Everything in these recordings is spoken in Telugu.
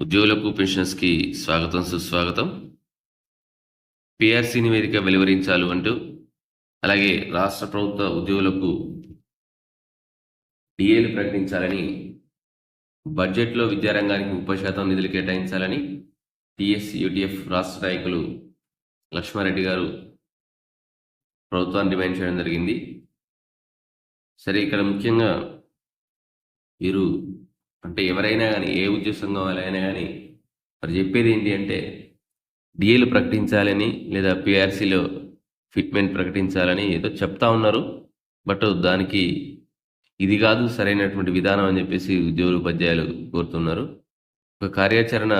ఉద్యోగులకు పెన్షన్స్కి స్వాగతం సుస్వాగతం. పిఆర్సీ నివేదిక వెలువరించాలి అంటూ అలాగే రాష్ట్ర ప్రభుత్వ ఉద్యోగులకు డిఏలు ప్రకటించాలని బడ్జెట్లో విద్యారంగానికి ముప్పై శాతం నిధులు కేటాయించాలని టిఎస్ యూటీఎఫ్ రాష్ట్ర నాయకులు లక్ష్మారెడ్డి గారు ప్రభుత్వాన్ని డిమాండ్ చేయడం జరిగింది. సరే ఇక్కడ ముఖ్యంగా వీరు అంటే ఎవరైనా కానీ ఏ ఉద్యోగ సంఘం వాళ్ళైనా కానీ మరి చెప్పేది ఏంటి అంటే డిఏలు ప్రకటించాలని లేదా పిఆర్సీలో ఫిట్మెంట్ ప్రకటించాలని ఏదో చెప్తా ఉన్నారు. బట్ దానికి ఇది కాదు సరైనటువంటి విధానం అని చెప్పేసి ఉద్యోగులు ఉపాధ్యాయులు కోరుతున్నారు. ఒక కార్యాచరణ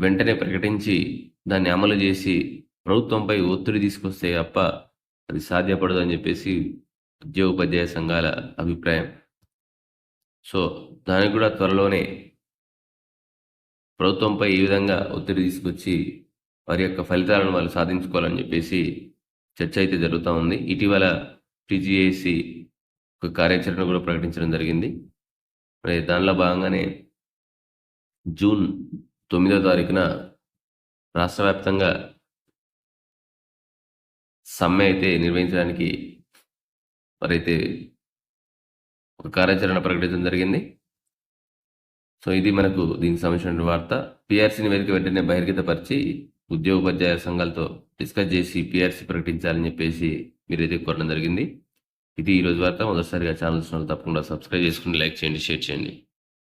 వెంటనే ప్రకటించి దాన్ని అమలు చేసి ప్రభుత్వంపై ఒత్తిడి తీసుకొస్తే తప్ప అది సాధ్యపడదు అని చెప్పేసి ఉద్యోగోపాధ్యాయ సంఘాల అభిప్రాయం. సో దానికి కూడా త్వరలోనే ప్రభుత్వంపై ఈ విధంగా ఒత్తిడి తీసుకొచ్చి వారి యొక్క ఫలితాలను వాళ్ళు సాధించుకోవాలని చెప్పేసి చర్చ అయితే జరుగుతూ ఉంది. ఇటీవల టీజీఏసి ఒక కార్యాచరణ కూడా ప్రకటించడం జరిగింది. మరి దానిలో భాగంగానే జూన్ తొమ్మిదో తారీఖున రాష్ట్ర వ్యాప్తంగా సమ్మె అయితే నిర్వహించడానికి మరైతే ఒక కార్యాచరణ ప్రకటించడం జరిగింది. సో ఇది మనకు దీనికి సంబంధించిన వార్త. పిఆర్సీ నివేదిక వెంటనే బహిర్గతపరిచి ఉద్యోగోపాధ్యాయ సంఘాలతో డిస్కస్ చేసి పిఆర్సీ ప్రకటించాలని చెప్పేసి మీరైతే కోరడం జరిగింది. ఇది ఈ రోజు వార్త. మొదటిసారిగా ఛానల్స్ తప్పకుండా సబ్స్క్రైబ్ చేసుకుని లైక్ చేయండి షేర్ చేయండి.